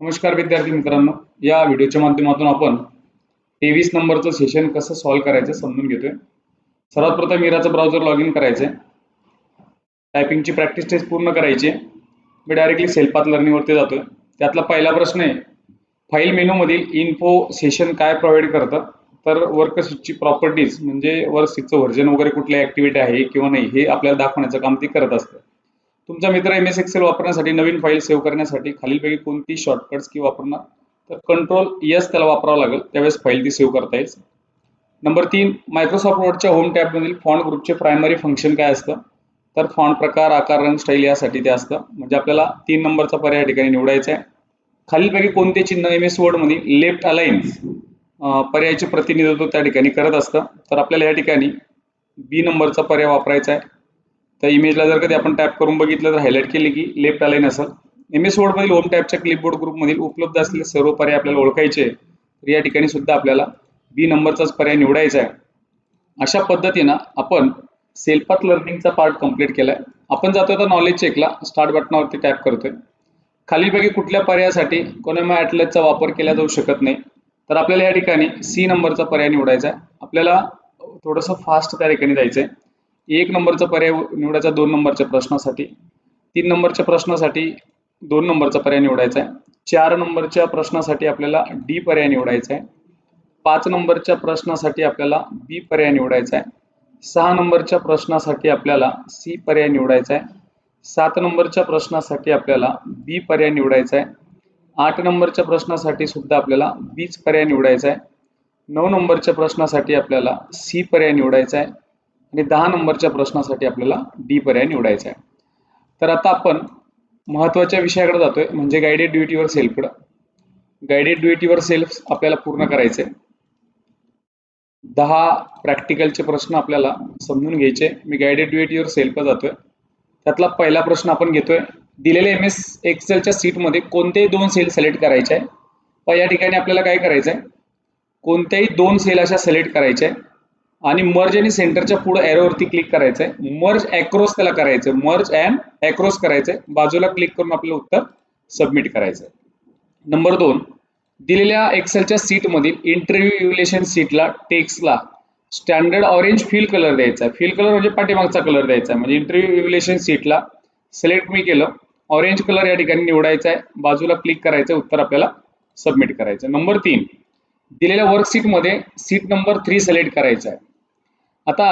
नमस्कार विद्यार्थी मित्रांनो. या व्हिडिओच्या माध्यमातून आपण तेवीस नंबरचं सेशन कसं सॉल्व्ह करायचं समजून घेतोय. सर्वात प्रथम मिराचं ब्राउझर लॉग इन करायचं टायपिंगची प्रॅक्टिस टेस्ट पूर्ण करायची आहे. मी डायरेक्टली सेल्फात लर्निंगवरती जातोय. त्यातला पहिला प्रश्न आहे फाईल मेनूमधील इन्फो सेशन काय प्रोव्हाइड करतं? तर वर्कशीटची प्रॉपर्टीज म्हणजे वर्कशीटचं व्हर्जन वगैरे कुठल्या ॲक्टिव्हिटी आहे किंवा नाही हे आपल्याला दाखवण्याचं काम ते करत असतं. तुमचा मित्र एम एस एक्सेल वापरण्यासाठी नवीन फाईल सेव्ह करण्यासाठी खालीलपैकी कोणती शॉर्टकट्स की वापरणार? तर कंट्रोल यस त्याला वापरावं लागेल. त्यावेळेस फाईल ती सेव्ह करता येईल. नंबर तीन मायक्रोसॉफ्ट वर्डच्या होम टॅबमधील फॉन्ट ग्रुपचे प्रायमरी फंक्शन काय असतं? तर फॉन्ट प्रकार आकार रंग स्टाईल यासाठी ते असतं. म्हणजे आपल्याला तीन नंबरचा पर्याय या ठिकाणी निवडायचा आहे. खालीलपैकी कोणते चिन्ह एम एस वर्डमध्ये लेफ्ट अलाइन पर्यायाचे प्रतिनिधित्व त्या ठिकाणी करत असतं. तर आपल्याला या ठिकाणी बी नंबरचा पर्याय वापरायचा आहे. त्या इमेजला जर कधी आपण टॅप करून बघितलं तर हायलाईट केली की लेफ्ट अलाईन असेल. एम एस वर्डमधील होम टॅपच्या क्लिपबोर्ड ग्रुपमधील उपलब्ध असलेले सर्व पर्याय आपल्याला ओळखायचे तर या ठिकाणी सुद्धा आपल्याला बी नंबरचाच पर्याय निवडायचा आहे. अशा पद्धतीनं आपण सेल्फात लर्निंगचा पार्ट कंप्लीट केलाय. आपण जातो आता नॉलेज चेकला स्टार्ट बटनावरती टॅप करतोय. खालीलपैकी कुठल्या पर्यायासाठी कोणामा ॲटलेटचा वापर केला जाऊ शकत नाही? तर आपल्याला या ठिकाणी सी नंबरचा पर्याय निवडायचा आहे. आपल्याला थोडंसं फास्ट त्या ठिकाणी जायचं आहे एक नंबरचा पर्याय निवडायचा दोन नंबरच्या प्रश्नासाठी. तीन नंबरच्या प्रश्नासाठी दोन नंबरचा पर्याय निवडायचा आहे. चार नंबरच्या प्रश्नासाठी आपल्याला डी पर्याय निवडायचा आहे. पाच नंबरच्या प्रश्नासाठी आपल्याला बी पर्याय निवडायचा आहे. सहा नंबरच्या प्रश्नासाठी आपल्याला सी पर्याय निवडायचा आहे. सात नंबरच्या प्रश्नासाठी आपल्याला बी पर्याय निवडायचा आहे. आठ नंबरच्या प्रश्नासाठी सुद्धा आपल्याला बीच पर्याय निवडायचा आहे. नऊ नंबरच्या प्रश्नासाठी आपल्याला सी पर्याय निवडायचा आहे. आणि दहा नंबरच्या प्रश्नासाठी आपल्याला डी पर्याय निवडायचा आहे. तर आता आपण महत्त्वाच्या विषयाकडे जातोय म्हणजे गायडेड ड्युटीवर सेल्फकडं गायडेड ड्युटीवर सेल्फ आपल्याला पूर्ण करायचे दहा प्रॅक्टिकलचे प्रश्न आपल्याला समजून घ्यायचे मी गायडेड ड्युटीवर सेल्फ जातोय. त्यातला पहिला प्रश्न आपण घेतोय दिलेले एम एस एक्सेलच्या सीटमध्ये कोणतेही दोन सेल सिलेक्ट करायचे आहे. पण या ठिकाणी आपल्याला काय करायचं आहे कोणत्याही दोन सेल अशा सिलेक्ट करायच्या आहे. आणि मर्ज आणि सेंटरच्या पुढे एरोवरती क्लिक करायचंय. मर्ज अॅक्रोस त्याला करायचं मर्ज अँड अॅक्रोस करायचंय. बाजूला क्लिक करून आपलं उत्तर सबमिट करायचंय. नंबर दोन दिलेल्या एक्सेलच्या सीटमधील इंटरव्ह्यू इव्ह्युलेशन सीटला टेक्स्टला स्टँडर्ड ऑरेंज फील कलर द्यायचा. आहे फिल कलर म्हणजे पाठीमागचा कलर द्यायचा. आहे म्हणजे इंटरव्ह्यू इव्हल्युशन सीटला सिलेक्ट मी केलं. ऑरेंज कलर या ठिकाणी निवडायचा आहे बाजूला क्लिक करायचं उत्तर आपल्याला सबमिट करायचं नंबर तीन दिलेल्या वर्कशीटमध्ये सीट नंबर थ्री सिलेक्ट करायचा आहे आता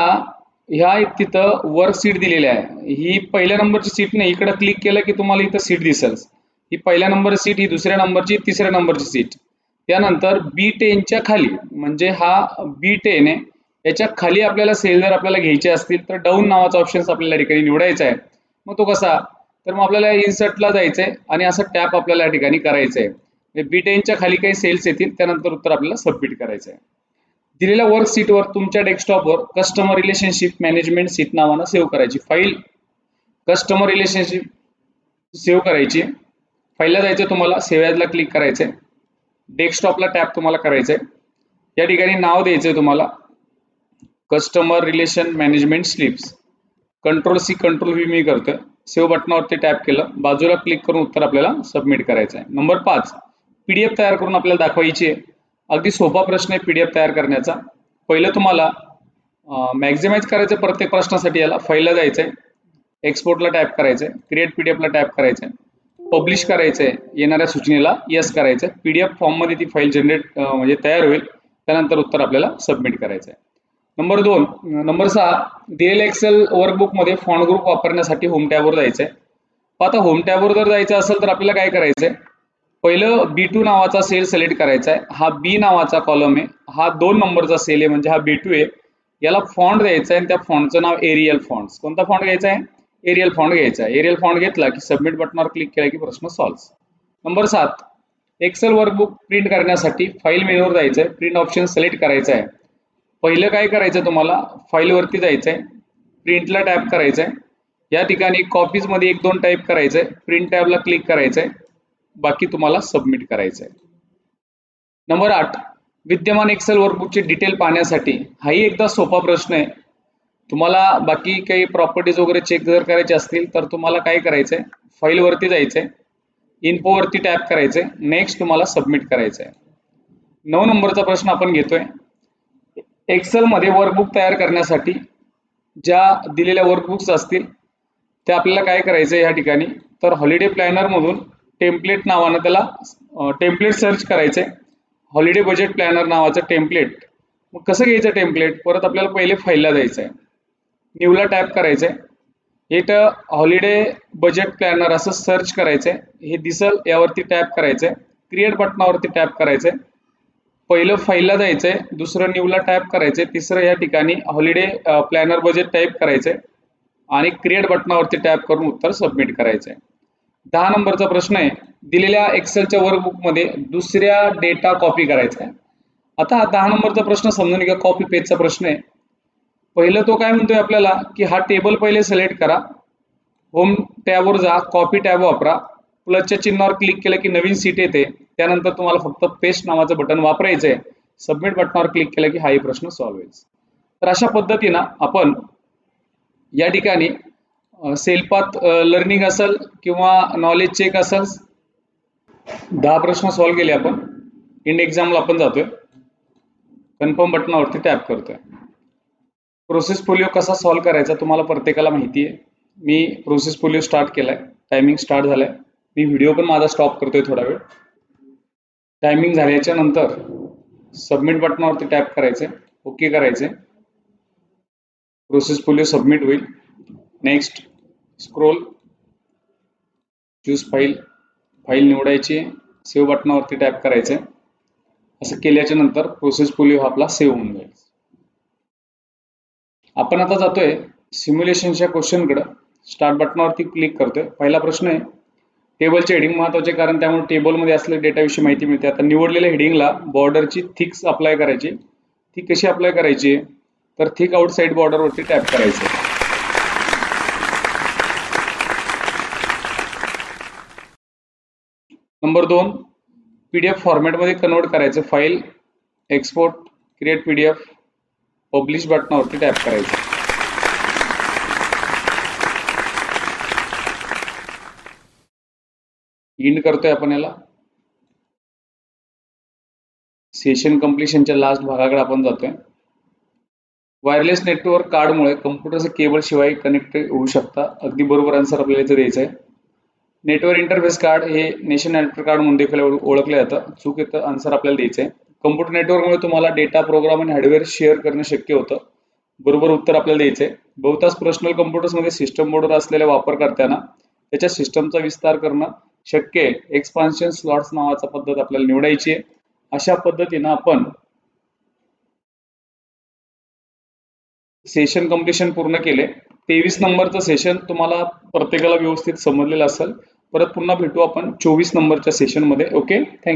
ह्या तिथं वर्क सीट दिलेली आहे. ही पहिल्या नंबरची सीट नाही. इकडं क्लिक केलं की तुम्हाला इथं सीट दिसेल. ही पहिल्या नंबर सीट ही दुसऱ्या नंबरची तिसऱ्या नंबरची सीट त्यानंतर बी टेनच्या खाली म्हणजे हा बी टेन आहे याच्या खाली आपल्याला सेल जर आपल्याला घ्यायचे असतील तर डाऊन नावाचा ऑप्शन आपल्याला या ठिकाणी निवडायचा आहे. मग तो कसा? तर मग आपल्याला इन्सर्टला जायचं आहे आणि असं टॅप आपल्याला या ठिकाणी करायचं आहे बी टेनच्या खाली काही सेल्स येतील त्यानंतर उत्तर आपल्याला सबमिट करायचं आहे दिलेल्या वर्क सीटवर तुमच्या डेस्कटॉपवर कस्टमर रिलेशनशिप मॅनेजमेंट सीट नावानं सेव्ह करायची फाईल कस्टमर रिलेशनशिप सेव्ह करायची. फाईलला जायचं तुम्हाला सेव्ह क्लिक करायचं आहे डेस्कटॉपला टॅप तुम्हाला करायचं आहे या ठिकाणी नाव द्यायचं आहे तुम्हाला. Customer relation management slips control C control V मी करतोय. सेव्ह बटनावरती टॅप केलं. बाजूला क्लिक करून उत्तर आपल्याला सबमिट करायचं आहे नंबर पाच. पीडीएफ तयार करून आपल्याला दाखवायची आहे. अगदी सोपा प्रश्न आहे पीडीएफ तयार करण्याचा. पहिलं तुम्हाला मॅक्झिमाइज करायचं प्रत्येक प्रश्नासाठी याला. फाईलला जायचं आहे एक्सपोर्टला टाईप करायचं आहे क्रिएट पीडीएफला टॅप करायचं आहे पब्लिश करायचं आहे येणाऱ्या सूचनेला येस करायचं आहे पीडीएफ फॉर्ममध्ये ती फाईल जनरेट म्हणजे तयार होईल. त्यानंतर उत्तर आपल्याला सबमिट करायचं आहे नंबर दोन नंबर सहा डीएल एक्सेल वर्कबुकमध्ये फॉन्ट ग्रुप वापरण्यासाठी होम टॅबवर जायचं आहे आता होम टॅबवर जर जायचं असेल तर आपल्याला काय करायचं आहे पहिलं बी टू नावाचा सेल सिलेक्ट करायचा आहे हा बी नावाचा कॉलम आहे. हा दोन नंबरचा सेल आहे म्हणजे हा बी टू आहे. याला फॉन्ट द्यायचा आहे आणि त्या फॉन्टचं नाव एरियल फॉन्ट्स कोणता फॉन्ट घ्यायचा आहे एरियल फॉन्ट घ्यायचा आहे एरियल फॉन्ट घेतला की सबमिट बटनावर क्लिक केला की प्रश्न सॉल्व्ह नंबर सात. एक्सेल वर्कबुक प्रिंट करण्यासाठी फाईल मेनूवर जायचं आहे प्रिंट ऑप्शन सिलेक्ट करायचं आहे पहिलं काय करायचं तुम्हाला? फाईलवरती जायचं आहे प्रिंटला टॅप करायचं आहे या ठिकाणी कॉपीजमध्ये एक दोन टाईप करायचं आहे प्रिंट टॅबला क्लिक करायचं आहे बाकी तुम्हाला सबमिट करायचं आहे नंबर आठ विद्यमान एक्सेल वर्कबुकचे डिटेल पाहण्यासाठी हाही एकदा सोपा प्रश्न आहे. तुम्हाला बाकी काही प्रॉपर्टीज वगैरे चेक जर करायचे असतील तर तुम्हाला काय करायचं आहे फाईलवरती जायचं आहे इन्फोवरती टॅप करायचंय. नेक्स्ट तुम्हाला सबमिट करायचं आहे नऊ नंबरचा प्रश्न आपण घेतोय. एक्सेलमध्ये वर्कबुक तयार करण्यासाठी ज्या दिलेल्या वर्कबुक्स असतील त्या आपल्याला काय करायचं आहे या ठिकाणी? तर हॉलिडे प्लॅनरमधून टेम्पलेट नावानं त्याला टेम्पलेट सर्च करायचं आहे हॉलिडे बजेट प्लॅनर नावाचं टेम्पलेट मग कसं घ्यायचं टेम्पलेट परत आपल्याला पहिले फाईलला जायचं आहे न्यूला टॅप करायचं आहे इथं हॉलिडे बजेट प्लॅनर असं सर्च करायचं आहे हे दिसल यावरती टॅप करायचं आहे क्रिएट बटनावरती टॅप करायचं आहे पहिलं फाईलला जायचं आहे दुसरं न्यूला टॅप करायचं आहे तिसरं या ठिकाणी हॉलिडे प्लॅनर बजेट टाईप करायचं आहे आणि क्रिएट बटनावरती टॅप करून उत्तर सबमिट करायचं आहे दहा नंबरचा प्रश्न आहे. दिलेल्या एक्सेलच्या वर्कबुकमध्ये दुसऱ्या डेटा कॉपी करायचा आहे. आता हा दहा नंबरचा प्रश्न समजून घ्या. कॉपी पेजचा प्रश्न आहे. पहिलं तो काय म्हणतोय आपल्याला? की हा टेबल पहिले सिलेक्ट करा. होम टॅबवर जा. कॉपी टॅब वापरा. प्लसच्या चिन्हावर क्लिक केलं की नवीन सीट येते. त्यानंतर तुम्हाला फक्त पेस्ट नावाचं बटन वापरायचं आहे. सबमिट बटनावर क्लिक केलं की हाही प्रश्न सॉल्व्ह होईल. तर अशा पद्धतीनं आपण या ठिकाणी सेल्फात लर्निंग असेल किंवा नॉलेज चेक असेल दहा प्रश्न सॉल्व्ह केले आपण. इंड एक्झामला आपण जातोय. कन्फर्म बटनावरती टॅप करतोय. प्रोसेस पोलिओ कसा सॉल्व्ह करायचा तुम्हाला प्रत्येकाला माहिती आहे मी प्रोसेस पोलिओ स्टार्ट केलाय. टायमिंग स्टार्ट झालाय. मी व्हिडिओ पण माझा स्टॉप करतोय थोडा वेळ. टायमिंग झाल्याच्यानंतर सबमिट बटनावरती टॅप करायचंय. ओके करायचंय. प्रोसेस पोलिओ सबमिट होईल. Next scroll choose file file निवडायची सेव्ह बटनावरती टॅप करायचं. असं केल्याच्यानंतर प्रोसेस पोलिओ हा आपला सेव्ह होऊन जाईल. आपण आता जातोय सिम्युलेशनच्या क्वेश्चनकडं स्टार्ट बटनावरती क्लिक करतोय. पहिला प्रश्न आहे टेबलचे हेडिंग महत्त्वाचे कारण त्यामुळे टेबलमध्ये असलेल्या डेटाविषयी माहिती मिळते. आता निवडलेल्या हेडिंगला बॉर्डरची थिक्स अप्लाय करायची. ती कशी अप्लाय करायची? तर थिक आउटसाईड बॉर्डरवरती टॅप करायचं. नंबर दोन पीडीएफ फॉर्मॅटमध्ये कन्वर्ट करायचं. File export create PDF publish बटनावरती tap करायचं. इंड करतोय आपण याला. सेशन कम्प्लिशनच्या लास्ट भागाकडे आपण जातोय. वायरलेस नेटवर्क कार्डमुळे कम्प्युटरचे केबल शिवाय कनेक्ट होऊ शकता. अगदी बरोबर आन्सर आपल्याला इथे द्यायचं आहे नेटवर्क इंटरफेस कार्ड हे नेशन नेटवर्क कार्ड म्हणून देखील ओळखलं जातं. चूक येतं आन्सर आपल्याला द्यायचं आहे कम्प्युटर नेटवर्कमुळे तुम्हाला डेटा प्रोग्राम आणि हार्डवेअर शेअर करणं शक्य होतं. बरोबर उत्तर आपल्याला द्यायचं आहे बहुतांश पर्सनल कम्प्युटर्समध्ये सिस्टम बोर्डवर असलेल्या वापरकर्त्यांना त्याच्या सिस्टमचा विस्तार करणं शक्य आहे. एक्सपान्शन स्लॉट्स नावाचा पद्धत आपल्याला निवडायची आहे. अशा पद्धतीनं आपण सेशन कम्प्लिशन पूर्ण केले. तेवीस नंबरचं सेशन तुम्हाला प्रत्येकाला व्यवस्थित समजलेलं असेल. परत पुन्हा भेटू आपण चोवीस नंबरच्या सेशनमध्ये ओके थँक्यू